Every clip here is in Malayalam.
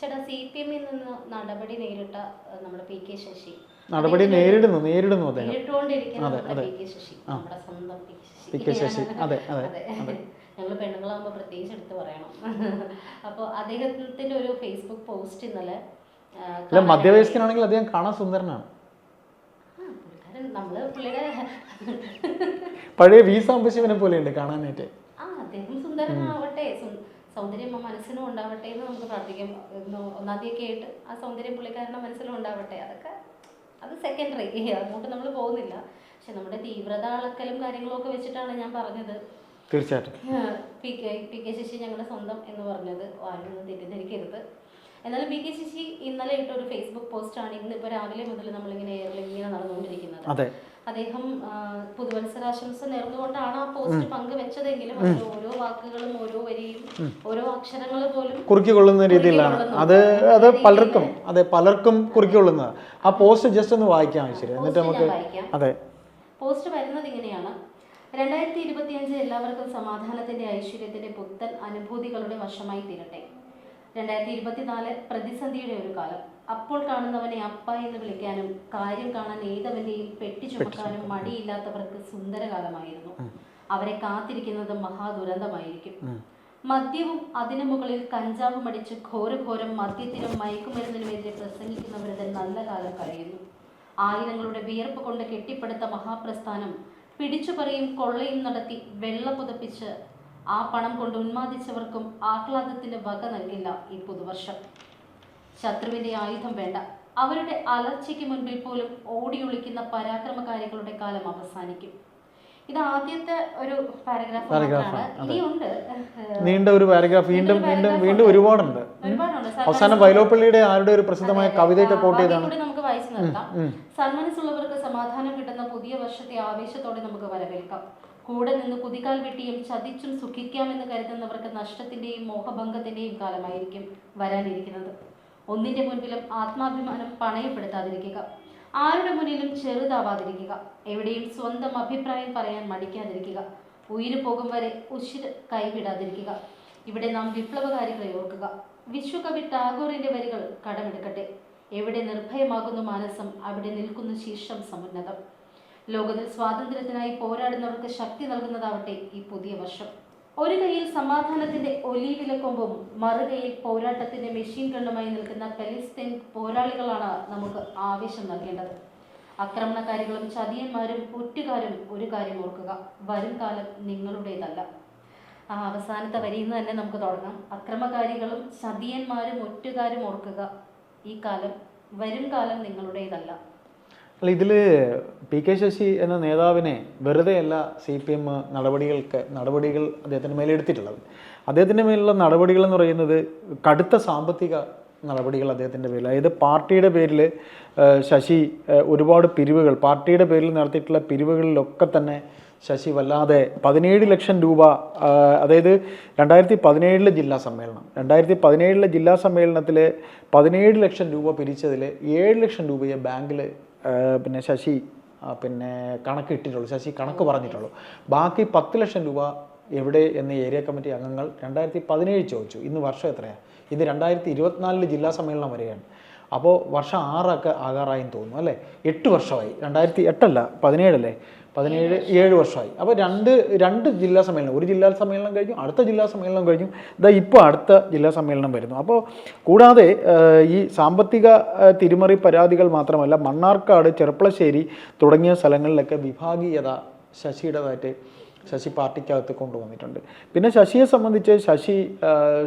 ചേട്ടാ സി പി എമ്മിൽ നിന്ന് നടപടി നേരിട്ട നമ്മുടെ പി കെ ശശി. നടപടി നേരിടുന്നു നേരിടുന്നു അദ്ദേഹം. നേരിട്ടുകൊണ്ടിരിക്കുന്ന നമ്മുടെ പി കെ ശശി അതെ അതെ അതെ. ഞങ്ങൾ പെണ്ണുങ്ങളാകുമ്പോൾ പ്രത്യേകിച്ച് എടുത്ത് പറയണം. അപ്പോൾ അദ്ദേഹത്തിന്റെ ഒരു ഫേസ്ബുക്ക് പോസ്റ്റ് ഇന്നലെ അല്ല മധ്യവയസ്കനാണെങ്കിൽ അദ്ദേഹം കാണാൻ സുന്ദരനാണ്. പഴയ വി സാംബശിവനെ പോലെയുണ്ട് കാണാനായിട്ട്. ആ അദ്ദേഹം സുന്ദരനാവട്ടെ. സൗന്ദര്യം ആ മനസ്സിനും ഉണ്ടാവട്ടെ എന്ന് നമുക്ക് പ്രാർത്ഥിക്കാം. ഒന്നാദ്യം ഒന്നാം തീയതി ആയിട്ട് ആ സൗന്ദര്യം പുള്ളിക്കാരന്റെ മനസ്സിലും ഉണ്ടാവട്ടെ. അതൊക്കെ അത് സെക്കൻഡറി അങ്ങോട്ട് നമ്മൾ പോകുന്നില്ല. പക്ഷെ നമ്മുടെ തീവ്രത അളക്കലും കാര്യങ്ങളും ഒക്കെ വെച്ചിട്ടാണ് ഞാൻ പറഞ്ഞത്. തീർച്ചയായിട്ടും. P K P K Sasi ഞങ്ങളുടെ സ്വന്തം എന്ന് പറഞ്ഞത്. ആരും ഒന്നും തെറ്റിദ്ധരിക്കരുത്. എന്നാലും പി കെ ശശി ഇന്നലെ ഇട്ട ഒരു ഫേസ്ബുക്ക് പോസ്റ്റാണ് ഇന്ന് ഇപ്പോൾ രാവിലെ മുതൽ നമ്മളിങ്ങനെ എയറിൽ ഇങ്ങനെ നടന്നുകൊണ്ടിരിക്കുന്നത്. അതെ. അദ്ദേഹം പുതുവത്സരാശംസ നേർന്നുകൊണ്ടാണ് ആ പോസ്റ്റ് പങ്കുവെച്ചതെങ്കിലും അതിൽ ഓരോ വാക്കുകളും ഓരോ വരിയും ഓരോ അക്ഷരങ്ങൾ പോലും കുറുക്കിക്കൊള്ളുന്ന രീതിയിലാണ്. അത് അത് പലർക്കും അതെ പലർക്കും കുറുക്കിക്കൊള്ളുന്നത്. ആ പോസ്റ്റ് ജസ്റ്റ് ഒന്ന് വായിക്കാം ശരി എന്നിട്ട് നമുക്ക് അതെ. പോസ്റ്റ് വരുന്നത് ഇങ്ങനെയാണ്. രണ്ടായിരത്തി ഇരുപത്തിയഞ്ച് എല്ലാവർക്കും സമാധാനത്തിന്റെ ഐശ്വര്യത്തിന്റെ പുത്തൻ അനുഭൂതികളുടെ വശമായി തീരട്ടെ. രണ്ടായിരത്തി ഇരുപത്തിനാല് പ്രതിസന്ധിയുടെ ഒരു കാലം. അപ്പോൾ കാണുന്നവനെ അപ്പ എന്ന് വിളിക്കാനും കാര്യം കാണാൻ ഏതവനെയും പെട്ടി ചുമക്കാനും മടിയില്ലാത്തവർക്ക് സുന്ദരകാലമായിരുന്നു. അവരെ കാത്തിരിക്കുന്നത് മഹാദുരന്തമായിരിക്കും. മദ്യവും അതിനു മുകളിൽ കഞ്ചാവും അടിച്ച് ഘോരഘോരം മദ്യത്തിനും മയക്കുമരുന്നിനുമെതിരെ പ്രസംഗിക്കുന്നവരുടെ നല്ല കാലം കഴിയുന്നു ആയിരങ്ങളുടെ വിയർപ്പ് കൊണ്ട് കെട്ടിപ്പടുത്ത മഹാപ്രസ്ഥാനം പിടിച്ചുപറിയും കൊള്ളയും നടത്തി വെള്ള പുതപ്പിച്ച് ആ പണം കൊണ്ട് ഉന്മാദിച്ചവർക്കും ആഹ്ലാദത്തിന് വക നൽകില്ല ഈ പുതുവർഷം. ശത്രുവിന്റെ ആയുധം വേണ്ട. അവരുടെ അലർച്ചയ്ക്ക് മുൻപിൽ പോലും ഓടിയൊളിക്കുന്ന പരാക്രമകാരികളുടെ കാലം അവസാനിക്കും. ഇത് ആദ്യത്തെ ഒരു പാരഗ്രാഫ്. ഇനിയുണ്ട് നീണ്ട ഒരു പാരഗ്രാഫ്. വീണ്ടും വീണ്ടും വീണ്ടും ഒരുപാടുണ്ട്. അവസാനം വൈലോപ്പള്ളിയുടെ ആരുടെ ഒരു പ്രസിദ്ധമായ കവിതയൊക്കെ കോട്ട് ചെയ്താണ്. നമുക്ക് വായിച്ചു നിർത്താം. സന്മനസ്സുള്ളവർക്ക് സമാധാനം കിട്ടുന്ന പുതിയ വർഷത്തെ ആവേശത്തോടെ നമുക്ക് വരവേൽക്കാം. കൂടെ നിന്ന് കുതികാൽ വെട്ടിയും ചതിച്ചും സുഖിക്കാമെന്ന് കരുതുന്നവർക്ക് നഷ്ടത്തിന്റെയും മോഹഭംഗത്തിന്റെയും കാലമായിരിക്കും വരാനിരിക്കുന്നത്. ഒന്നിന്റെ മുൻപിലും ആത്മാഭിമാനം പണയപ്പെടുത്താതിരിക്കുക. ആരുടെ മുന്നിലും ചെറുതാവാതിരിക്കുക. എവിടെയും സ്വന്തം അഭിപ്രായം പറയാൻ മടിക്കാതിരിക്കുക. ഉയിര് പോകും വരെ ഉശിര് കൈവിടാതിരിക്കുക. ഇവിടെ നാം വിപ്ലവകാരികളെ ഓർക്കുക. വിശ്വകവി ടാഗോറിന്റെ വരികൾ കടമെടുക്കട്ടെ. എവിടെ നിർഭയമാകുന്നു മാനസം അവിടെ നിൽക്കുന്നു ശീർഷം സമുന്നതം. ലോകത്തിൽ സ്വാതന്ത്ര്യത്തിനായി പോരാടുന്നവർക്ക് ശക്തി നൽകുന്നതാവട്ടെ ഈ പുതിയ വർഷം. ഒരു കയ്യിൽ സമാധാനത്തിന്റെ ഒലീവിലക്കൊമ്പും മറുകൈയിൽ പോരാട്ടത്തിന്റെ മെഷീൻ ഗണ്ണുമായി നിൽക്കുന്ന പലസ്തീൻ പോരാളികളാണ് നമുക്ക് ആവേശം നൽകേണ്ടത്. ആക്രമണകാരികളും ചതിയന്മാരും ഒറ്റുകാരും ഒരു കാര്യം ഓർക്കുക വരും കാലം നിങ്ങളുടേതല്ല. ആ അവസാനത്തെ വരിയിൽ നിന്ന് തന്നെ നമുക്ക് തുടങ്ങാം. അക്രമകാരികളും ചതിയന്മാരും ഒറ്റുകാരും ഓർക്കുക ഈ കാലം വരും കാലം നിങ്ങളുടേതല്ല. അല്ല ഇതിൽ പി കെ ശശി എന്ന നേതാവിനെ വെറുതെയല്ല സി പി എം നടപടികൾക്ക് നടപടികൾ അദ്ദേഹത്തിന്റെ മേലെടുത്തിട്ടുള്ളത് അദ്ദേഹത്തിന്റെ മേലുള്ള നടപടികൾ എന്ന് പറയുന്നത് കടുത്ത സാമ്പത്തിക നടപടികൾ അദ്ദേഹത്തിന്റെ പേരിൽ അതായത് പാർട്ടിയുടെ പേരിൽ ശശി ഒരുപാട് പിരിവുകൾ പാർട്ടിയുടെ പേരിൽ നടത്തിയിട്ടുള്ള പിരിവുകളിലൊക്കെ തന്നെ ശശി വല്ലാതെ പതിനേഴ് ലക്ഷം രൂപ അതായത് രണ്ടായിരത്തി പതിനേഴിലെ ജില്ലാ സമ്മേളനം രണ്ടായിരത്തി പതിനേഴിലെ ജില്ലാ സമ്മേളനത്തിൽ പതിനേഴ് ലക്ഷം രൂപ പിരിച്ചതിൽ ഏഴ് ലക്ഷം രൂപയെ ബാങ്കിൽ പിന്നെ ശശി പിന്നെ കണക്ക് ഇട്ടിട്ടുള്ളൂ. ശശി കണക്ക് പറഞ്ഞിട്ടുള്ളൂ. ബാക്കി പത്ത് ലക്ഷം രൂപ എവിടെ എന്ന് ഏരിയ കമ്മിറ്റി അംഗങ്ങൾ രണ്ടായിരത്തി പതിനേഴ് ചോദിച്ചു. ഇന്ന് വർഷം എത്രയാണ് ഇത് രണ്ടായിരത്തി ഇരുപത്തിനാലിൽ ജില്ലാ സമ്മേളനം വരെയാണ് അപ്പോൾ വർഷം ആറൊക്കെ ആകാറായെന്ന് തോന്നുന്നു അല്ലേ? എട്ട് വർഷമായി. രണ്ടായിരത്തി എട്ടല്ല പതിനേഴല്ലേ? പതിനേഴ് ഏഴ് വർഷമായി. അപ്പോൾ രണ്ട് രണ്ട് ജില്ലാ സമ്മേളനം ഒരു ജില്ലാ സമ്മേളനം കഴിഞ്ഞു അടുത്ത ജില്ലാ സമ്മേളനം കഴിഞ്ഞു. ഇതാ ഇപ്പോൾ അടുത്ത ജില്ലാ സമ്മേളനം വരുന്നു. അപ്പോൾ കൂടാതെ ഈ സാമ്പത്തിക തിരിമറി പരാതികൾ മാത്രമല്ല മണ്ണാർക്കാട് ചെറുപ്പളശ്ശേരി തുടങ്ങിയ സ്ഥലങ്ങളിലൊക്കെ വിഭാഗീയത ശശിയുടേതായിട്ട് ശശി പാർട്ടിക്കകത്ത് കൊണ്ടുവന്നിട്ടുണ്ട്. പിന്നെ ശശിയെ സംബന്ധിച്ച് ശശി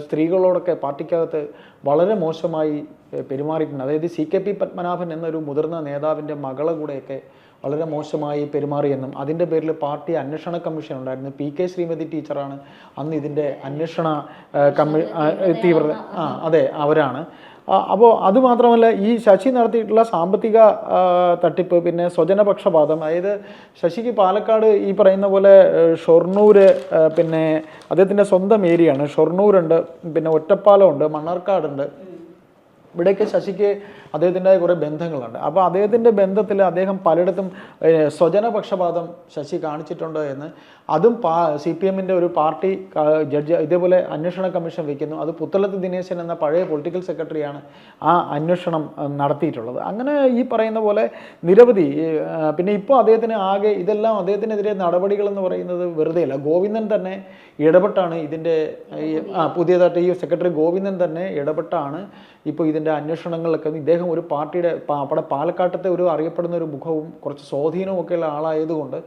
സ്ത്രീകളോടൊക്കെ പാർട്ടിക്കകത്ത് വളരെ മോശമായി പെരുമാറിയിട്ടുണ്ട്. അതായത് സി കെ പി പത്മനാഭൻ എന്നൊരു മുതിർന്ന നേതാവിന്റെ മകളെ കൂടെയൊക്കെ വളരെ മോശമായി പെരുമാറിയെന്നും അതിന്റെ പേരിൽ പാർട്ടി അന്വേഷണ കമ്മീഷൻ ഉണ്ടായിരുന്നു. പി കെ ശ്രീമതി ടീച്ചറാണ് അന്ന് ഇതിന്റെ അന്വേഷണ കമ്മി തീവ്രത ആ അതെ അവരാണ്. അപ്പോൾ അതുമാത്രമല്ല ഈ ശശി നടത്തിയിട്ടുള്ള സാമ്പത്തിക തട്ടിപ്പ് പിന്നെ സ്വജനപക്ഷപാതം അതായത് ശശിക്ക് പാലക്കാട് ഈ പറയുന്ന പോലെ ഷൊർണൂർ പിന്നെ അദ്ദേഹത്തിന്റെ സ്വന്തം ഏരിയയാണ്. ഷൊർണൂരുണ്ട് പിന്നെ ഒറ്റപ്പാലമുണ്ട് മണ്ണാർക്കാടുണ്ട്. ഇവിടെയൊക്കെ ശശിക്ക് അദ്ദേഹത്തിന്റെ കുറേ ബന്ധങ്ങളുണ്ട്. അപ്പോൾ അദ്ദേഹത്തിന്റെ ബന്ധത്തിൽ അദ്ദേഹം പലയിടത്തും സ്വജനപക്ഷപാതം ശശി കാണിച്ചിട്ടുണ്ട് എന്ന്. അതും പാ സി പി എമ്മിന്റെ ഒരു പാർട്ടി ജഡ്ജ് ഇതേപോലെ അന്വേഷണ കമ്മീഷൻ വയ്ക്കുന്നു. അത് പുത്തലത്ത് ദിനേശൻ എന്ന പഴയ പൊളിറ്റിക്കൽ സെക്രട്ടറിയാണ് ആ അന്വേഷണം നടത്തിയിട്ടുള്ളത്. അങ്ങനെ ഈ പറയുന്ന പോലെ നിരവധി പിന്നെ ഇപ്പോൾ അദ്ദേഹത്തിന് ആകെ ഇതെല്ലാം അദ്ദേഹത്തിനെതിരെ നടപടികളെന്ന് പറയുന്നത് വെറുതെയല്ല. ഗോവിന്ദൻ തന്നെ ഇടപെട്ടാണ് ഇതിന്റെ പുതിയതായിട്ട് ഈ സെക്രട്ടറി ഗോവിന്ദൻ തന്നെ ഇടപെട്ടാണ് ഇപ്പോൾ ഇതിന്റെ അന്വേഷണങ്ങളിലൊക്കെ ഇദ്ദേഹം ഒരു പാർട്ടിയുടെ അവിടെ പാലക്കാട്ടത്തെ ഒരു അറിയപ്പെടുന്ന ഒരു മുഖവും കുറച്ച് സ്വാധീനവും ഒക്കെയുള്ള ആളായതുകൊണ്ട്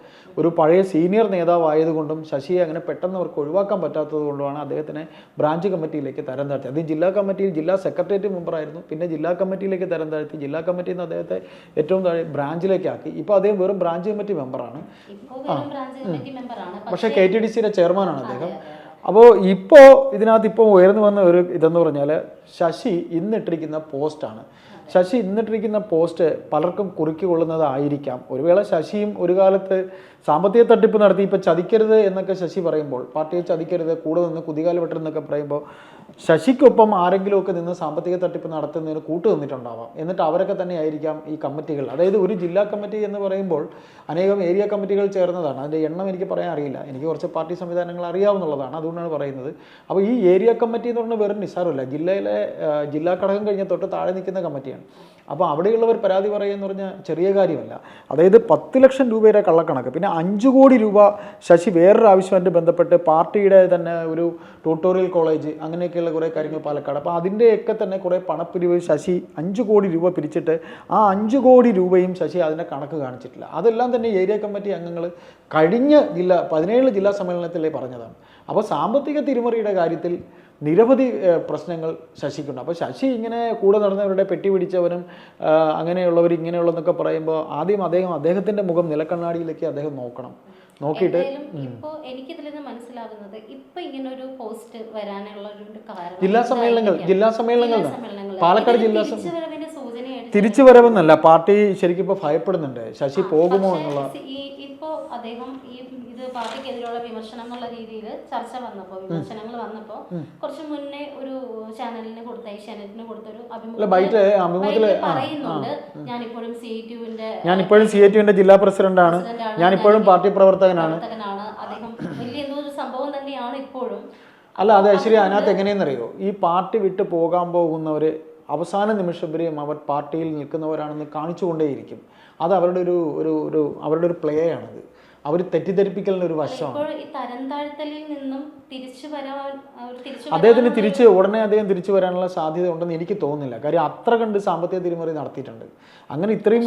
ഒരു പഴയ സീനിയർ നേതാവായതുകൊണ്ടും ശശിയെ അങ്ങനെ പെട്ടെന്ന് അവർക്ക് ഒഴിവാക്കാൻ പറ്റാത്തത് കൊണ്ടുമാണ് അദ്ദേഹത്തിനെ ബ്രാഞ്ച് കമ്മിറ്റിയിലേക്ക് തരം താഴ്ത്തി. അദ്ദേഹം ജില്ലാ കമ്മിറ്റിയിൽ ജില്ലാ സെക്രട്ടേറിയറ്റ് മെമ്പറായിരുന്നു. പിന്നെ ജില്ലാ കമ്മിറ്റിയിലേക്ക് തരം താഴ്ത്തി ജില്ലാ കമ്മിറ്റിയിൽ നിന്ന് അദ്ദേഹത്തെ ഏറ്റവും താഴെ ബ്രാഞ്ചിലേക്ക് ആക്കി ഇപ്പോൾ അദ്ദേഹം വെറും ബ്രാഞ്ച് കമ്മിറ്റി മെമ്പറാണ്. ഇപ്പോൾ വെറും ബ്രാഞ്ച് കമ്മിറ്റി മെമ്പറാണ്. പക്ഷേ കെ ടി ഡി സിയുടെ ചെയർമാനാണ് അദ്ദേഹം. അപ്പോൾ ഇപ്പോൾ ഇതിനകത്ത് ഇപ്പോൾ ഉയർന്നു വന്ന ഒരു ഇതെന്ന് പറഞ്ഞാൽ ശശി ഇന്നിട്ടിരിക്കുന്ന പോസ്റ്റാണ്. ശശി ഇന്നിട്ടിരിക്കുന്ന പോസ്റ്റ് പലർക്കും കുറുക്കി കൊള്ളുന്നതായിരിക്കാം. ഒരു വേള ശശിയും ഒരു കാലത്ത് സാമ്പത്തിക തട്ടിപ്പ് നടത്തി ഇപ്പം ചതിക്കരുത് എന്നൊക്കെ ശശി പറയുമ്പോൾ പാർട്ടിയെ ചതിക്കരുത് കൂടെ നിന്ന് കുതികാൽ വെട്ടരുതെന്നൊക്കെ പറയുമ്പോൾ ശശിക്കൊപ്പം ആരെങ്കിലുമൊക്കെ നിന്ന് സാമ്പത്തിക തട്ടിപ്പ് നടത്തുന്നതിന് കൂട്ടു നിന്നിട്ടുണ്ടാവാം. എന്നിട്ട് അവരൊക്കെ തന്നെ ആയിരിക്കാം ഈ കമ്മിറ്റികൾ. അതായത് ഒരു ജില്ലാ കമ്മിറ്റി എന്ന് പറയുമ്പോൾ അനേകം ഏരിയ കമ്മിറ്റികൾ ചേർന്നതാണ്. അതിന്റെ എണ്ണം എനിക്ക് പറയാൻ അറിയില്ല. എനിക്ക് കുറച്ച് പാർട്ടി സംവിധാനങ്ങൾ അറിയാവുന്നതാണ് അതുകൊണ്ടാണ് പറയുന്നത്. അപ്പോൾ ഈ ഏരിയ കമ്മിറ്റി എന്ന് പറഞ്ഞാൽ വെറും നിസ്സാരമല്ല ജില്ലയിലെ ജില്ലാ ഘടകം കഴിഞ്ഞ തൊട്ട് താഴെ നിൽക്കുന്ന കമ്മിറ്റിയാണ്. അപ്പോൾ അവിടെയുള്ളവർ പരാതി പറയുക എന്ന് പറഞ്ഞാൽ ചെറിയ കാര്യമല്ല. അതായത് പത്ത് ലക്ഷം രൂപയുടെ കള്ളക്കണക്ക്. പിന്നെ അഞ്ച് കോടി രൂപ ശശി വേറൊരു ആവശ്യമായിട്ട് ബന്ധപ്പെട്ട് പാർട്ടിയുടെ തന്നെ ഒരു ട്യൂട്ടോറിയൽ കോളേജ് അങ്ങനെയൊക്കെയുള്ള കുറേ കാര്യങ്ങൾ പാലക്കാട്. അപ്പോൾ അതിന്റെയൊക്കെ തന്നെ കുറേ പണപ്പിരിവ് ശശി അഞ്ച് കോടി രൂപ പിരിച്ചിട്ട് ആ അഞ്ച് കോടി രൂപയും ശശി അതിന്റെ കണക്ക് കാണിച്ചിട്ടില്ല. അതെല്ലാം തന്നെ ഏരിയ കമ്മിറ്റി അംഗങ്ങൾ കഴിഞ്ഞ ജില്ല പതിനേഴ് ജില്ലാ സമ്മേളനത്തിലേ പറഞ്ഞതാണ്. അപ്പോൾ സാമ്പത്തിക തിരിമറിയുടെ കാര്യത്തിൽ നിരവധി പ്രശ്നങ്ങൾ ശശിക്കുണ്ട്. അപ്പോൾ ശശി ഇങ്ങനെ കൂടെ നടന്നവരുടെ പെട്ടി പിടിച്ചവനും അങ്ങനെയുള്ളവർ ഇങ്ങനെയുള്ളതെന്നൊക്കെ പറയുമ്പോൾ ആദ്യം അദ്ദേഹം അദ്ദേഹത്തിന്റെ മുഖം നിലക്കണ്ണാടിയിലേക്ക് അദ്ദേഹം നോക്കണം. നോക്കിയിട്ട് ഇപ്പോൾ ഇപ്പോ എനിക്കിതിൽ നിന്ന് മനസ്സിലാകുന്നത് ഇപ്പൊ ഇങ്ങനെ ഒരു പോസ്റ്റ് വരാനുള്ള ഒരു കാരണം ജില്ലാ സമ്മേളനങ്ങൾ ജില്ലാ സമ്മേളനങ്ങൾ പാലക്കാട് ജില്ലാ തിരിച്ചു വരവെന്നല്ല പാർട്ടി ശരിക്കും ഇപ്പോൾ ഭയപ്പെടുന്നുണ്ട്. ശശി പോകുമോ എന്നുള്ള സി- ഈ ഇപ്പോ അദ്ദേഹം ഈ ഇത് പാർട്ടിക്കെതിരെയുള്ള വിമർശനം എന്നുള്ള രീതിയിൽ ചർച്ച വന്നപ്പോൾ വിമർശനങ്ങൾ വന്നപ്പോൾ കുറച്ച് മുന്നേ ഒരു ചാനലിന് കൊടുത്ത ഏഷ്യാനെറ്റിന് കൊടുത്ത ഒരു അഭിമുഖം പറയുന്നുണ്ട് ഞാനിപ്പോഴും സി ടുവിന്റെ സി എ ടിയുടെ ജില്ലാ പ്രസിഡന്റാണ്. ഞാനിപ്പോഴും പാർട്ടി പ്രവർത്തകനാണ്. അദ്ദേഹം വലിയ എന്തോ ഒരു സംഭവം തന്നെയാണ് ഇപ്പോഴും. അല്ല അത് ശരി അതിനകത്ത് എങ്ങനെയെന്നറിയോ? ഈ പാർട്ടി വിട്ട് പോകാൻ പോകുന്നവർ അവസാന നിമിഷം വരെയും അവർ പാർട്ടിയിൽ നിൽക്കുന്നവരാണെന്ന് കാണിച്ചുകൊണ്ടേയിരിക്കും. അത് അവരുടെ ഒരു ഒരു ഒരു അവരുടെ ഒരു പ്ലേ ആണത് അവർ തെറ്റിദ്ധരിപ്പിക്കലിന് ഒരു വശമാണ്. തിരിച്ചു അദ്ദേഹത്തിന് തിരിച്ച് ഉടനെ അദ്ദേഹം തിരിച്ചു വരാനുള്ള സാധ്യത ഉണ്ടെന്ന് എനിക്ക് തോന്നുന്നില്ല. കാര്യം അത്ര കണ്ട് സാമ്പത്തിക തിരിമറി നടത്തിയിട്ടുണ്ട്. അങ്ങനെ ഇത്രയും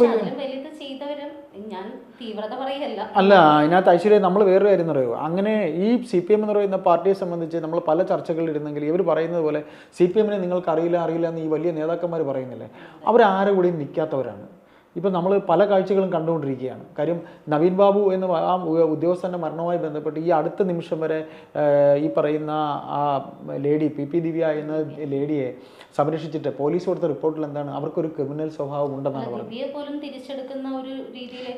അല്ല അതിനകത്ത് ഐശ്വര്യ നമ്മൾ വേറൊരു കാര്യം എന്ന് പറയുമോ അങ്ങനെ ഈ സി പി എം എന്ന് പറയുന്ന പാർട്ടിയെ സംബന്ധിച്ച് നമ്മൾ പല ചർച്ചകളിൽ ഇരുന്നെങ്കിൽ ഇവർ പറയുന്നത് പോലെ സി പി എമ്മിനെ നിങ്ങൾക്ക് അറിയില്ല അറിയില്ല എന്ന് ഈ വലിയ നേതാക്കന്മാർ പറയുന്നില്ലേ? അവരാരെ കൂടെയും നിൽക്കാത്തവരാണ് ഇപ്പം നമ്മൾ പല കാഴ്ചകളും കണ്ടുകൊണ്ടിരിക്കുകയാണ്. കാര്യം നവീൻ ബാബു എന്ന് ആ ഉദ്യോഗസ്ഥന്റെ മരണവുമായി ബന്ധപ്പെട്ട് ഈ അടുത്ത നിമിഷം വരെ ഈ പറയുന്ന ആ ലേഡി പി പി ദിവ്യ എന്ന ലേഡിയെ സംരക്ഷിച്ചിട്ട് പോലീസ് കൊടുത്ത റിപ്പോർട്ടിൽ എന്താണ്? അവർക്കൊരു ക്രിമിനൽ സ്വഭാവം ഉണ്ടെന്നാണ് പറഞ്ഞത്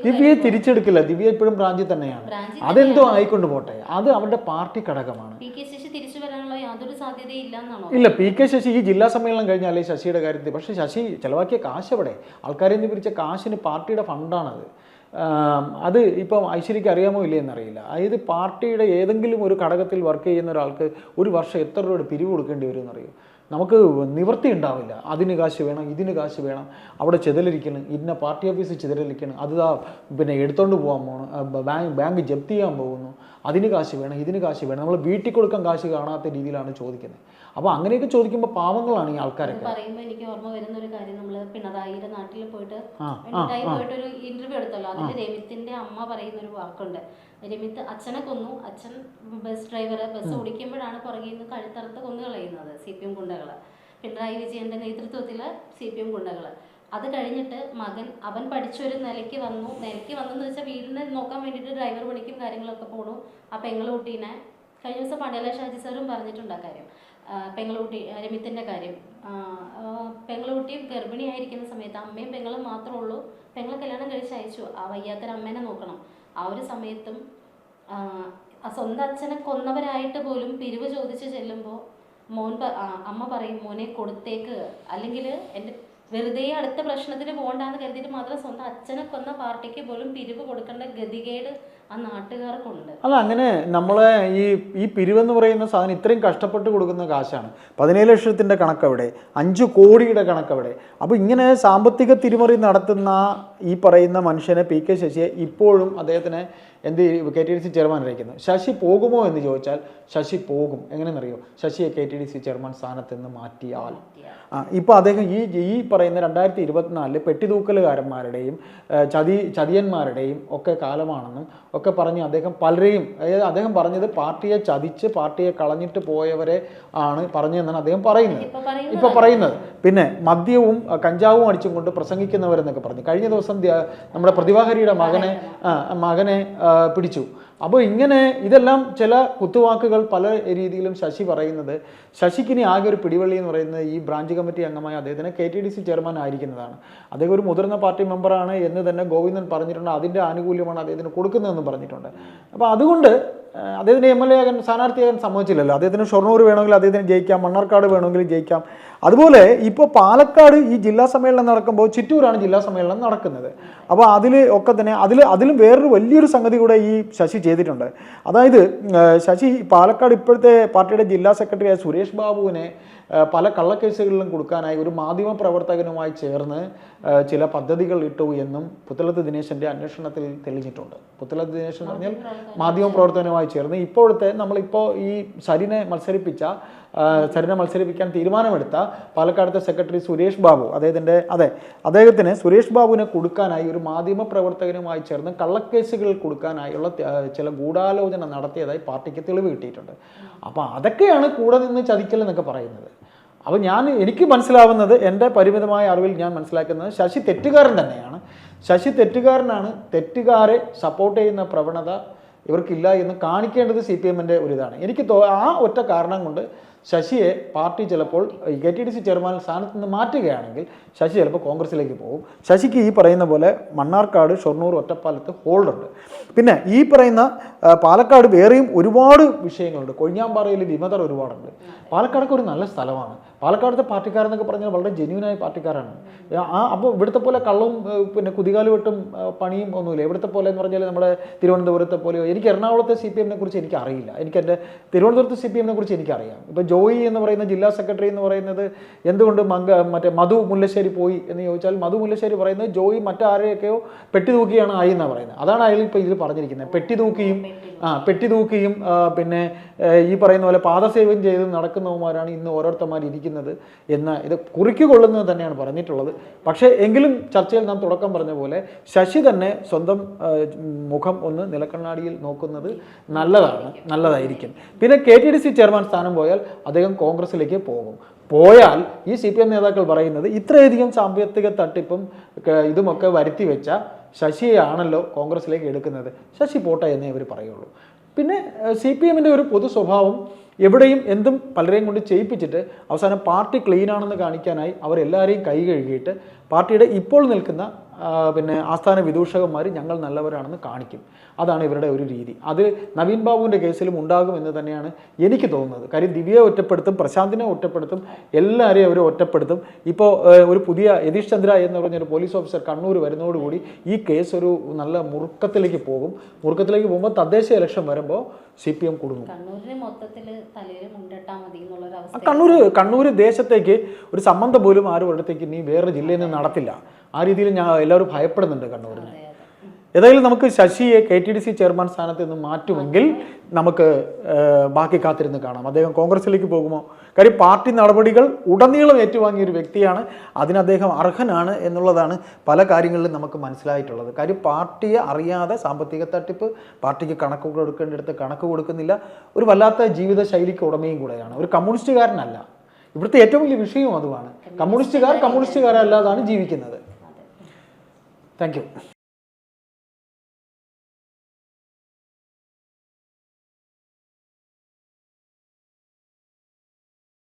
ദിവ്യയെ തിരിച്ചെടുക്കില്ല. ദിവ്യ ഇപ്പോഴും ബ്രാഞ്ചിൽ തന്നെയാണ്. അതെന്തോ ആയിക്കൊണ്ട് പോട്ടെ. അത് അവരുടെ പാർട്ടി ഘടകമാണ് തിരിച്ചു ഇല്ല പി കെ ശശി ഈ ജില്ലാ സമ്മേളനം കഴിഞ്ഞാലേ ശശിയുടെ കാര്യത്തിൽ. പക്ഷേ ശശി ചെലവാക്കിയ കാശ് എവിടെ? ആൾക്കാരെ നിന്ന് പിരിച്ച കാശിന് പാർട്ടിയുടെ ഫണ്ടാണത്. അത് ഇപ്പം ഐശ്വര്യക്ക് അറിയാമോ ഇല്ലേ എന്നറിയില്ല. അതായത് പാർട്ടിയുടെ ഏതെങ്കിലും ഒരു ഘടകത്തിൽ വർക്ക് ചെയ്യുന്ന ഒരാൾക്ക് ഒരു വർഷം എത്ര രൂപയുടെ പിരിവ് കൊടുക്കേണ്ടി വരും എന്നറിയോ നമുക്ക് നിവൃത്തി ഉണ്ടാവില്ല. അതിന് കാശ് വേണം ഇതിന് കാശ് വേണം. അവിടെ ചെതലിരിക്കണം ഇന്ന പാർട്ടി ഓഫീസിൽ ചെതലിരിക്കണം അത് പിന്നെ എടുത്തോണ്ട് പോകാൻ പോകണം ബാങ്ക് ബാങ്ക് ജപ്തി ചെയ്യാൻ പോകുന്നു. അതിന് കാശ് വേണം ഇതിന് കാശ് വേണം നമ്മൾ വീട്ടിൽ കൊടുക്കാൻ കാശ് കാണാത്ത രീതിയിലാണ് ചോദിക്കുന്നത്. അപ്പോൾ അങ്ങനെയൊക്കെ ചോദിക്കുമ്പോൾ പാവങ്ങളാണ് ഈ ആൾക്കാരൊക്കെ. പറയുമ്പോൾ എനിക്ക് ഓർമ്മ വരുന്ന ഒരു കാര്യം നമ്മൾ പിണറായിയുടെ നാട്ടിൽ പോയിട്ട് പിണറായി പോയിട്ട് ഒരു ഇന്റർവ്യൂ എടുത്തല്ലോ. അതിൽ രമിത്തിന്റെ അമ്മ പറയുന്ന ഒരു വാക്കുണ്ട്. രമിത്ത് അച്ഛനെ കൊന്നു. അച്ഛൻ ബസ് ഡ്രൈവറെ ബസ് ഓടിക്കുമ്പോഴാണ് പുറകിൽ നിന്ന് കഴുത്തറുത്ത് കൊന്നു കളയുന്നത് സി പി എം ഗുണ്ടകൾ. പിണറായി വിജയന്റെ നേതൃത്വത്തിൽ സി പി എം ഗുണ്ടകൾ. അത് കഴിഞ്ഞിട്ട് മകൻ അവൻ പഠിച്ചൊരു നിലയ്ക്ക് വന്നു. നിലയ്ക്ക് വന്നെന്ന് വെച്ചാൽ വീടിനെ നോക്കാൻ വേണ്ടിയിട്ട് ഡ്രൈവർ പണിക്കും കാര്യങ്ങളൊക്കെ പോണു. ആ പെങ്ങളുട്ടീനെ കഴിഞ്ഞ ദിവസം പണ്ടേല ഷാജി സാറും പറഞ്ഞിട്ടുണ്ട് ആ കാര്യം. പെങ്ങളുട്ടി രമിത്തിന്റെ കാര്യം. ആ, ആ, പെങ്ങളുട്ടി ഗർഭിണിയായിരിക്കുന്ന സമയത്ത് അമ്മയും പെങ്ങളും മാത്രമേ ഉള്ളൂ പെങ്ങളെ കല്യാണം കഴിച്ച് അയച്ചു. ആ വയ്യാത്തൊരു അമ്മേനെ നോക്കണം. ആ ഒരു സമയത്തും സ്വന്തം അച്ഛനെ കൊന്നവരായിട്ട് പോലും പിരിവ് ചോദിച്ച് ചെല്ലുമ്പോൾ മോൻ അമ്മ പറയും മോനെ കൊടുത്തേക്ക്. അല്ലെങ്കിൽ എന്റെ വെറുതെ അടുത്ത പ്രശ്നത്തിന് പോകണ്ടെന്ന് കരുതിയിട്ട് മാത്രം സ്വന്തം അച്ഛനെ കൊന്ന പാർട്ടിക്ക് പോലും പിരിവ് കൊടുക്കേണ്ട ഗതികേട് ആ നാട്ടുകാർക്കുണ്ട്. അല്ല അങ്ങനെ നമ്മളെ ഈ ഈ പിരിവെന്ന് പറയുന്ന സാധനം ഇത്രയും കഷ്ടപ്പെട്ട് കൊടുക്കുന്ന കാശാണ്. പതിനേഴ് ലക്ഷത്തിന്റെ കണക്കവിടെ അഞ്ച് കോടിയുടെ കണക്കവിടെ. അപ്പോൾ ഇങ്ങനെ സാമ്പത്തിക തിരിമറി നടത്തുന്ന ഈ പറയുന്ന മനുഷ്യനെ പി കെ ശശിയെ ഇപ്പോഴും അദ്ദേഹത്തിനെ എന്ത് K T D C chairman അറിയിക്കുന്നു. ശശി പോകുമോ എന്ന് ചോദിച്ചാൽ ശശി പോകും. എങ്ങനെയെന്നറിയോ? ശശിയെ K T D C chairman സ്ഥാനത്ത് നിന്ന് മാറ്റിയാൽ. ആ ഇപ്പോൾ അദ്ദേഹം ഈ ഈ പറയുന്ന രണ്ടായിരത്തി ഇരുപത്തിനാലിൽ പെട്ടിതൂക്കലുകാരന്മാരുടെയും ചതി ചതിയന്മാരുടെയും ഒക്കെ കാലമാണെന്നും ഒക്കെ പറഞ്ഞ് അദ്ദേഹം പലരെയും അതായത് അദ്ദേഹം പറഞ്ഞത് പാർട്ടിയെ ചതിച്ച് പാർട്ടിയെ കളഞ്ഞിട്ട് പോയവരെ ആണ് പറഞ്ഞതെന്നാണ് അദ്ദേഹം പറയുന്നത്. ഇപ്പൊ പറയുന്നത് ഇപ്പോൾ പറയുന്നത്. പിന്നെ മദ്യവും കഞ്ചാവും അടിച്ചും കൊണ്ട് പ്രസംഗിക്കുന്നവരെന്നൊക്കെ പറഞ്ഞു. കഴിഞ്ഞ ദിവസം നമ്മുടെ പ്രതിഭാഹരിയുടെ മകനെ മകനെ. പിടിച്ചു. അപ്പോൾ ഇങ്ങനെ ഇതെല്ലാം ചില കുത്തുവാക്കുകൾ പല രീതിയിലും ശശി പറയുന്നത്. ശശിക്കിനി ആകെ ഒരു പിടിവള്ളി എന്ന് പറയുന്നത് ഈ ബ്രാഞ്ച് കമ്മിറ്റി അംഗമായ അദ്ദേഹത്തിന് K T D C chairman ആയിരിക്കുന്നതാണ്. അദ്ദേഹം ഒരു മുതിർന്ന പാർട്ടി മെമ്പറാണ് എന്ന് തന്നെ ഗോവിന്ദൻ പറഞ്ഞിട്ടുണ്ട്. അതിന്റെ ആനുകൂല്യമാണ് അദ്ദേഹത്തിന് കൊടുക്കുന്നതെന്ന് പറഞ്ഞിട്ടുണ്ട്. അപ്പോൾ അതുകൊണ്ട് അദ്ദേഹത്തിന് എം എൽ എ ആകാൻ സ്ഥാനാർത്ഥിയാകാൻ സമ്മതിച്ചില്ലല്ലോ. അദ്ദേഹത്തിന് ഷൊർണൂർ വേണമെങ്കിൽ അദ്ദേഹത്തിന് ജയിക്കാം മണ്ണാർക്കാട് വേണമെങ്കിൽ ജയിക്കാം. അതുപോലെ ഇപ്പോൾ പാലക്കാട് ഈ ജില്ലാ സമ്മേളനം നടക്കുമ്പോൾ ചിറ്റൂരാണ് ജില്ലാ സമ്മേളനം നടക്കുന്നത്. അപ്പോൾ അതിൽ ഒക്കെ തന്നെ അതിൽ അതിലും വേറൊരു വലിയൊരു സംഗതി കൂടെ ഈ ശശി ചെയ്തിട്ടുണ്ട്. അതായത് ശശി പാലക്കാട് ഇപ്പോഴത്തെ പാർട്ടിയുടെ ജില്ലാ സെക്രട്ടറിയായ സുരേഷ് ബാബുവിനെ പല കള്ളക്കേസുകളിലും കൊടുക്കാനായി ഒരു മാധ്യമ പ്രവർത്തകനുമായി ചേർന്ന് ചില പദ്ധതികൾ ഇട്ടു എന്നും പുത്തലത്ത് ദിനേശന്റെ അന്വേഷണത്തിൽ തെളിഞ്ഞിട്ടുണ്ട്. പുത്തലത്ത് ദിനേശൻ എന്ന് പറഞ്ഞാൽ മാധ്യമ പ്രവർത്തകനുമായി ചേർന്ന് ഇപ്പോഴത്തെ നമ്മളിപ്പോൾ ഈ സരിനെ മത്സരിപ്പിച്ച സരിനെ മത്സരിപ്പിക്കാൻ തീരുമാനമെടുത്ത പാലക്കാടത്തെ സെക്രട്ടറി സുരേഷ് ബാബു. അദ്ദേഹത്തിന്റെ അതെ അദ്ദേഹത്തിന് സുരേഷ് ബാബുവിനെ കൊടുക്കാനായി ഒരു മാധ്യമ പ്രവർത്തകനുമായി ചേർന്ന് കള്ളക്കേസുകൾ കൊടുക്കാനായുള്ള ചില ഗൂഢാലോചന നടത്തിയതായി പാർട്ടിക്ക് തെളിവ് കിട്ടിയിട്ടുണ്ട്. അപ്പോൾ അതൊക്കെയാണ് കൂടെ നിന്ന് ചതിക്കൽ എന്നൊക്കെ പറയുന്നത്. അപ്പോൾ ഞാൻ എനിക്ക് മനസ്സിലാവുന്നത് എന്റെ പരിമിതമായ അറിവിൽ ഞാൻ മനസ്സിലാക്കുന്നത് ശശി തെറ്റുകാരൻ തന്നെയാണ്. ശശി തെറ്റുകാരനാണ് തെറ്റുകാരെ സപ്പോർട്ട് ചെയ്യുന്ന പ്രവണത ഇവർക്കില്ല എന്ന് കാണിക്കേണ്ടത് സി പി എമ്മിന്റെ ഒരു ഇതാണ്. എനിക്ക് ആ ഒറ്റ കാരണം കൊണ്ട് ശശിയെ പാർട്ടി ചിലപ്പോൾ K T D C chairman സ്ഥാനത്ത് നിന്ന് മാറ്റുകയാണെങ്കിൽ ശശി ചിലപ്പോൾ കോൺഗ്രസിലേക്ക് പോകും. ശശിക്ക് ഈ പറയുന്ന പോലെ മണ്ണാർക്കാട് ഷൊർണൂർ ഒറ്റപ്പാലത്ത് ഹോൾഡുണ്ട്. പിന്നെ ഈ പറയുന്ന പാലക്കാട് വേറെയും ഒരുപാട് വിഷയങ്ങളുണ്ട്. കൊഴിഞ്ഞാമ്പാറയിൽ വിമതർ ഒരുപാടുണ്ട്. പാലക്കാടൊക്കെ ഒരു നല്ല സ്ഥലമാണ്. പാലക്കാടത്തെ പാർട്ടിക്കാരെന്നൊക്കെ പറഞ്ഞാൽ വളരെ ജെന്യൂനായ പാർട്ടിക്കാരാണ്. ആ അപ്പോൾ ഇവിടുത്തെ പോലെ കള്ളവും പിന്നെ കുതികാലുവെട്ടും പണിയും ഒന്നുമില്ല. ഇവിടുത്തെ പോലെ എന്ന് പറഞ്ഞാൽ നമ്മുടെ തിരുവനന്തപുരത്തെ പോലെയോ എനിക്ക് എറണാകുളത്തെ സി പി എമ്മിനെ കുറിച്ച് എനിക്ക് അറിയില്ല എനിക്ക് എന്റെ തിരുവനന്തപുരത്തെ സി പി എമ്മിനെ കുറിച്ച് എനിക്കറിയാം. ഇപ്പോൾ ജോയി എന്ന് പറയുന്ന ജില്ലാ സെക്രട്ടറി എന്ന് പറയുന്നത് എന്തുകൊണ്ട് മങ്ക മറ്റേ മധു മുല്ലശ്ശേരി പോയി എന്ന് ചോദിച്ചാൽ മധു മുല്ലശ്ശേരി പറയുന്നത് ജോയി മറ്റാരെയൊക്കെയോ പെട്ടി തൂക്കിയാണ് ആയി എന്നാണ് പറയുന്നത്. അതാണ് അയാൾ ഇപ്പോൾ ഇതിൽ പറഞ്ഞിരിക്കുന്നത്. പെട്ടി തൂക്കിയും ആ പെട്ടി തൂക്കിയും പിന്നെ ഈ പറയുന്ന പോലെ പാദസേവം ചെയ്ത് നടക്കുന്നവന്മാരാണ് ഇന്ന് ഓരോരുത്തന്മാർ ഇരിക്കുന്നത് എന്ന് ഇത് കുറിക്ക് കൊള്ളുന്നത് തന്നെയാണ് പറഞ്ഞിട്ടുള്ളത്. പക്ഷേ എങ്കിലും ചർച്ചയിൽ നാം തുടക്കം പറഞ്ഞ പോലെ ശശി തന്നെ സ്വന്തം മുഖം ഒന്ന് നിലക്കണ്ണാടിയിൽ നോക്കുന്നത് നല്ലതാണ് നല്ലതായിരിക്കും. പിന്നെ K T D C chairman സ്ഥാനം പോയാൽ അദ്ദേഹം കോൺഗ്രസിലേക്ക് പോകും. പോയാൽ ഈ സി പി എം നേതാക്കൾ പറയുന്നത് ഇത്രയധികം സാമ്പത്തിക തട്ടിപ്പും ഇതുമൊക്കെ വരുത്തി വെച്ച ശശിയാണല്ലോ കോൺഗ്രസിലേക്ക് എടുക്കുന്നത്. ശശി പോട്ടെ എന്നേ ഇവർ പറയുള്ളൂ. പിന്നെ സി പി എമ്മിന്റെ ഒരു പൊതു സ്വഭാവം എവിടെയും എന്തും പലരെയും കൊണ്ട് ചെയ്യിപ്പിച്ചിട്ട് അവസാനം പാർട്ടി ക്ലീൻ ആണെന്ന് കാണിക്കാനായി അവരെല്ലാവരെയും കൈ കഴുകിയിട്ട് പാർട്ടിയുടെ ഇപ്പോൾ നിൽക്കുന്ന പിന്നെ ആസ്ഥാന വിദൂഷകന്മാർ ഞങ്ങൾ നല്ലവരാണെന്ന് കാണിക്കും. അതാണ് ഇവരുടെ ഒരു രീതി. അത് നവീൻ ബാബുവിന്റെ കേസിലും ഉണ്ടാകുമെന്ന് തന്നെയാണ് എനിക്ക് തോന്നുന്നത്. കാര്യം ദിവ്യയെ ഒറ്റപ്പെടുത്തും പ്രശാന്തിനെ ഒറ്റപ്പെടുത്തും എല്ലാവരെയും അവർ ഒറ്റപ്പെടുത്തും. ഇപ്പോൾ ഒരു പുതിയ യതീഷ് ചന്ദ്ര എന്ന് പറഞ്ഞൊരു പോലീസ് ഓഫീസർ കണ്ണൂർ വരുന്നതോടുകൂടി ഈ കേസ് ഒരു നല്ല മുറുക്കത്തിലേക്ക് പോകും. മുറുക്കത്തിലേക്ക് പോകുമ്പോൾ തദ്ദേശ ഇലക്ഷൻ വരുമ്പോൾ സി പി എം കുടുങ്ങും. അവസ്ഥ കണ്ണൂർ കണ്ണൂർ ദേശത്തേക്ക് ഒരു സംബന്ധം പോലും ആരും ഒരിടത്തേക്ക് നീ വേറെ ജില്ലയിൽ നിന്ന് നടത്തില്ല. ആ രീതിയിൽ ഞാൻ എല്ലാവരും ഭയപ്പെടുന്നുണ്ട് അതെ. ഏതായാലും നമുക്ക് ശശിയെ K T D C chairman സ്ഥാനത്ത് നിന്ന് മാറ്റുമെങ്കിൽ നമുക്ക് ബാക്കി കാത്തിരുന്ന് കാണാം. അദ്ദേഹം കോൺഗ്രസിലേക്ക് പോകുമോ? കാര്യം പാർട്ടി നടപടികൾ ഉടനീളം ഏറ്റുവാങ്ങിയ ഒരു വ്യക്തിയാണ്. അതിന് അദ്ദേഹം അർഹനാണ് എന്നുള്ളതാണ് പല കാര്യങ്ങളിലും നമുക്ക് മനസ്സിലായിട്ടുള്ളത്. കാര്യം പാർട്ടിയെ അറിയാതെ സാമ്പത്തിക തട്ടിപ്പ് പാർട്ടിക്ക് കണക്ക് കൊടുക്കേണ്ടിടത്ത് കണക്ക് കൊടുക്കുന്നില്ല. ഒരു വല്ലാത്ത ജീവിത ശൈലിക്ക് ഉടമയും കൂടെയാണ്. ഒരു കമ്മ്യൂണിസ്റ്റുകാരനല്ല. ഇവിടുത്തെ ഏറ്റവും വലിയ വിഷയവും അതുമാണ്. കമ്മ്യൂണിസ്റ്റുകാർ കമ്മ്യൂണിസ്റ്റുകാരല്ലാതാണ് ജീവിക്കുന്നത്. Thank you.